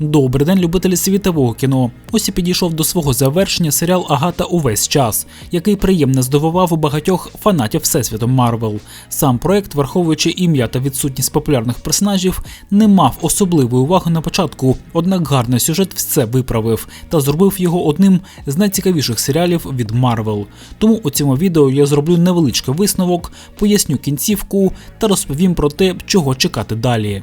Добрий день, любителі світового кіно. Ось і підійшов до свого завершення серіал Агата увесь час, який приємно здивував у багатьох фанатів всесвіту Марвел. Сам проект, враховуючи ім'я та відсутність популярних персонажів, не мав особливої уваги на початку, однак гарний сюжет все виправив та зробив його одним з найцікавіших серіалів від Марвел. Тому у цьому відео я зроблю невеличкий висновок, поясню кінцівку та розповім про те, чого чекати далі.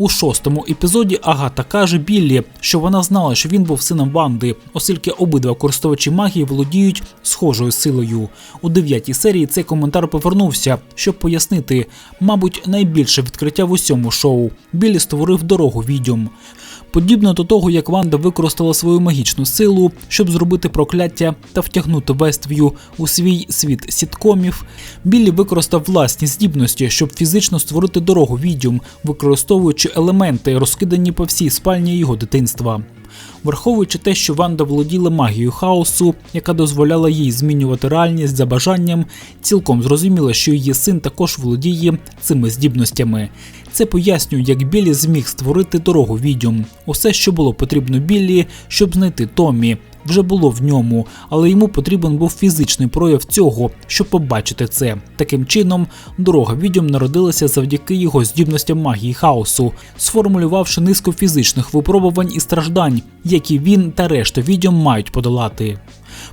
У шостому епізоді Агата каже Біллі, що вона знала, що він був сином Ванди, оскільки обидва користувачі магії володіють схожою силою. У дев'ятій серії цей коментар повернувся, щоб пояснити, мабуть, найбільше відкриття в усьому шоу. Біллі створив дорогу відьом. Подібно до того, як Ванда використала свою магічну силу, щоб зробити прокляття та втягнути Вествію у свій світ сіткомів, Біллі використав власні здібності, щоб фізично створити дорогу відьом, використовуючи елементи, розкидані по всій спальні його дитинства. Враховуючи те, що Ванда володіла магією хаосу, яка дозволяла їй змінювати реальність за бажанням, цілком зрозуміло, що її син також володіє цими здібностями. Це пояснює, як Біллі зміг створити дорогу відьом. Усе, що було потрібно Біллі, щоб знайти Томмі, вже було в ньому, але йому потрібен був фізичний прояв цього, щоб побачити це. Таким чином, дорога відьом народилася завдяки його здібностям магії хаосу, сформулювавши низку фізичних випробувань і страждань, які він та решта відьом мають подолати.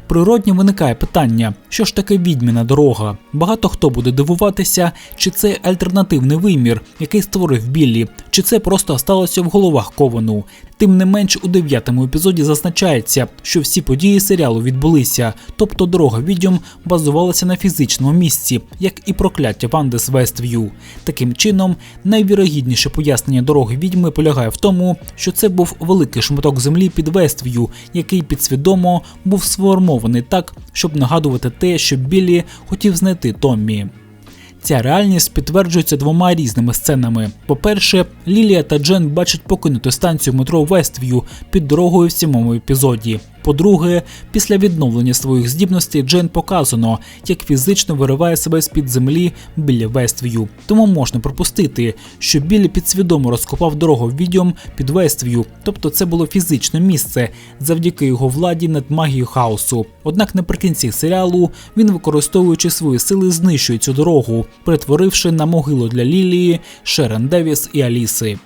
Природньо виникає питання, що ж таке відьміна дорога? Багато хто буде дивуватися, чи це альтернативний вимір, який створив Біллі, чи це просто сталося в головах Ковану. Тим не менш, у дев'ятому епізоді зазначається, що всі події серіалу відбулися, тобто дорога відьом базувалася на фізичному місці, як і прокляття Ванди з Веств'ю. Таким чином, найвірогідніше пояснення дороги відьми полягає в тому, що це був великий шматок землі під Веств'ю, який підсвідомо був сформований так, щоб нагадувати те, що Біллі хотів знайти Томмі. Ця реальність підтверджується двома різними сценами. По-перше, Лілія та Джен бачать покинуту станцію метро Веств'ю під дорогою в сьомому епізоді. По-друге, після відновлення своїх здібностей Джен показано, як фізично вириває себе з-під землі біля Вествію. Тому можна припустити, що Біллі підсвідомо розкопав дорогу відьом під Вествію, тобто це було фізичне місце завдяки його владі над магією хаосу. Однак наприкінці серіалу він, використовуючи свої сили, знищує цю дорогу, перетворивши на могилу для Лілії, Шерен Девіс і Аліси.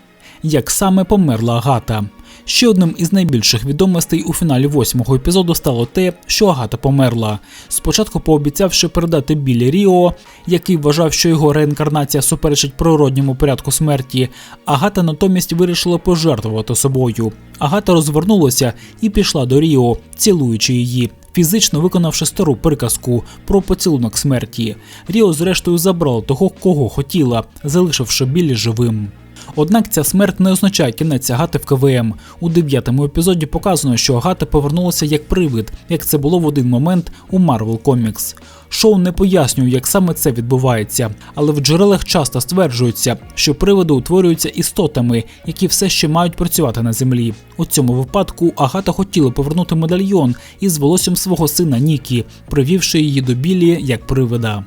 Як саме померла Агата. Ще одним із найбільших відомостей у фіналі восьмого епізоду стало те, що Агата померла. Спочатку пообіцявши передати Білі Ріо, який вважав, що його реінкарнація суперечить природньому порядку смерті, Агата натомість вирішила пожертвувати собою. Агата розвернулася і пішла до Ріо, цілуючи її. Фізично виконавши стару приказку про поцілунок смерті, Ріо зрештою забрала того, кого хотіла, залишивши Білі живим. Однак ця смерть не означає кінець Агати в КВМ. У дев'ятому епізоді показано, що Агата повернулася як привид, як це було в один момент у Marvel Comics. Шоу не пояснює, як саме це відбувається, але в джерелах часто стверджується, що привиди утворюються істотами, які все ще мають працювати на землі. У цьому випадку Агата хотіла повернути медальйон із волоссям свого сина Нікі, привівши її до білі як привида.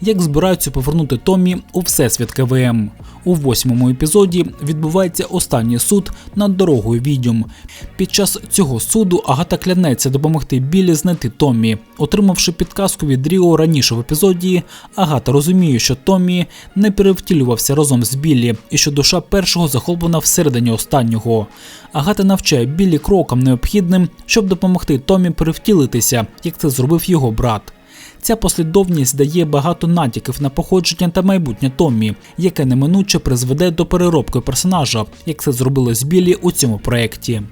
Як збираються повернути Томмі у всесвіт КВМ. У восьмому епізоді відбувається останній суд над дорогою відьом. Під час цього суду Агата клянеться допомогти Білі знайти Томмі. Отримавши підказку від Ріо раніше в епізоді, Агата розуміє, що Томмі не перевтілювався разом з Біллі і що душа першого захоплена всередині останнього. Агата навчає Біллі крокам необхідним, щоб допомогти Томмі перевтілитися, як це зробив його брат. Ця послідовність дає багато натяків на походження та майбутнє Томмі, яке неминуче призведе до переробки персонажа, як це зробило з Білі у цьому проєкті.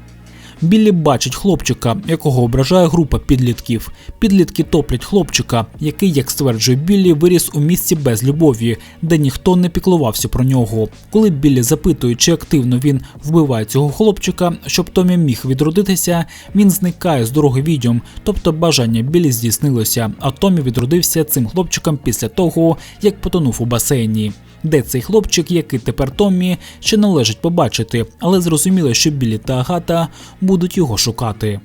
Біллі бачить хлопчика, якого ображає група підлітків. Підлітки топлять хлопчика, який, як стверджує Біллі, виріс у місці без любові, де ніхто не піклувався про нього. Коли Біллі запитує, чи активно він вбиває цього хлопчика, щоб Томі міг відродитися, він зникає з дороги відьом, тобто бажання Біллі здійснилося, а Томі відродився цим хлопчиком після того, як потонув у басейні. Де цей хлопчик, який тепер Томмі, ще належить побачити, але зрозуміло, що Білі та Агата будуть його шукати.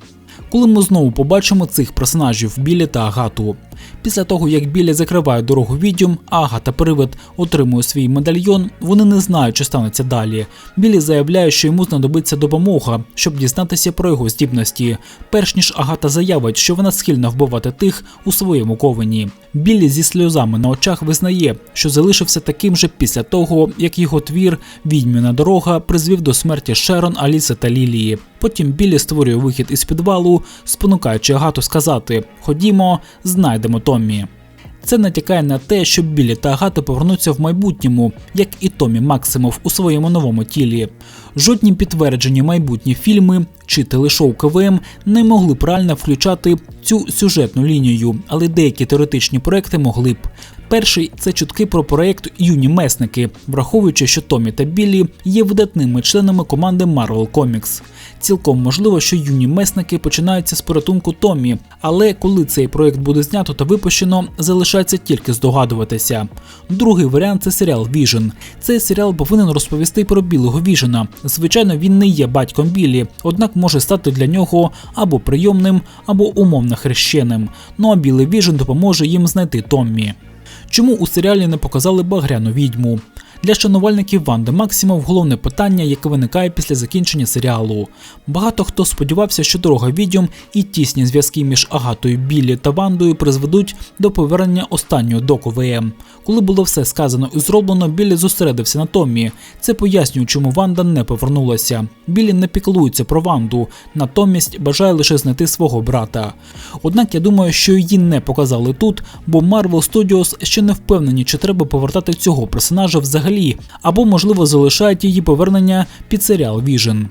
Коли ми знову побачимо цих персонажів Білі та Агату. Після того, як Біллі закриває дорогу відьом, а Агата Привид отримує свій медальйон, вони не знають, що станеться далі. Біллі заявляє, що йому знадобиться допомога, щоб дізнатися про його здібності, перш ніж Агата заявить, що вона схильна вбивати тих у своєму ковені. Біллі зі сльозами на очах визнає, що залишився таким же після того, як його твір Відьміна дорога призвів до смерті Шерон, Аліси та Лілії. Потім Біллі створює вихід із підвалу, спонукаючи Агату сказати: Ходімо, знайдемо Томмі. Це натякає на те, що Біллі та Агата повернуться в майбутньому, як і Томі Максимов у своєму новому тілі. Жодні підтверджені майбутні фільми чи телешоу КВМ не могли правильно включати цю сюжетну лінію, але деякі теоретичні проекти могли б. Перший це чутки про проект Юні месники, враховуючи, що Томі та Біллі є видатними членами команди Marvel Comics. Цілком можливо, що юні месники починаються з порятунку Томі, але коли цей проект буде знято та випущено, залишається тільки здогадуватися. Другий варіант це серіал Віжен. Цей серіал повинен розповісти про білого Віжена. Звичайно, він не є батьком Біллі, однак може стати для нього або прийомним, або умовно хрещеним. Ну а білий Віжен допоможе їм знайти Томмі. Чому у серіалі не показали багряну відьму? Для шанувальників Ванди Максимов головне питання, яке виникає після закінчення серіалу. Багато хто сподівався, що дорога відьом і тісні зв'язки між Агатою Біллі та Вандою призведуть до повернення останнього до КВМ. Коли було все сказано і зроблено, Біллі зосередився на Томмі. Це пояснює, чому Ванда не повернулася. Біллі не піклується про Ванду, натомість бажає лише знайти свого брата. Однак я думаю, що її не показали тут, бо Marvel Studios ще не впевнені, чи треба повертати цього персонажа взагалі або, можливо, залишають її повернення під серіал Віжен.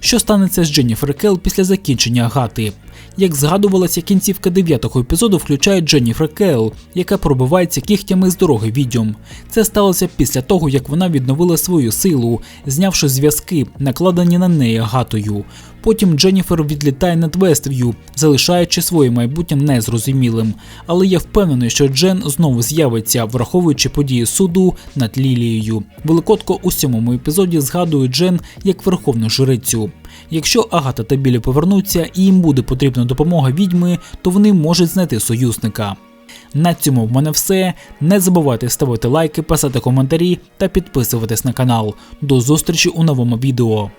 Що станеться з Дженніфер Келл після закінчення Агати? Як згадувалося, кінцівка дев'ятого епізоду включає Дженніфер Келл, яка пробивається кігтями з дороги відьом. Це сталося після того, як вона відновила свою силу, знявши зв'язки, накладені на неї Агатою. Потім Дженніфер відлітає над Веств'ю, залишаючи своє майбутнє незрозумілим. Але я впевнений, що Джен знову з'явиться, враховуючи події суду над Лілією. Великотко у сьомому епізоді згадує Джен як верховну жрицю. Якщо Агата та Білі повернуться і їм буде потрібна допомога відьми, то вони можуть знайти союзника. На цьому в мене все. Не забувайте ставити лайки, писати коментарі та підписуватись на канал. До зустрічі у новому відео.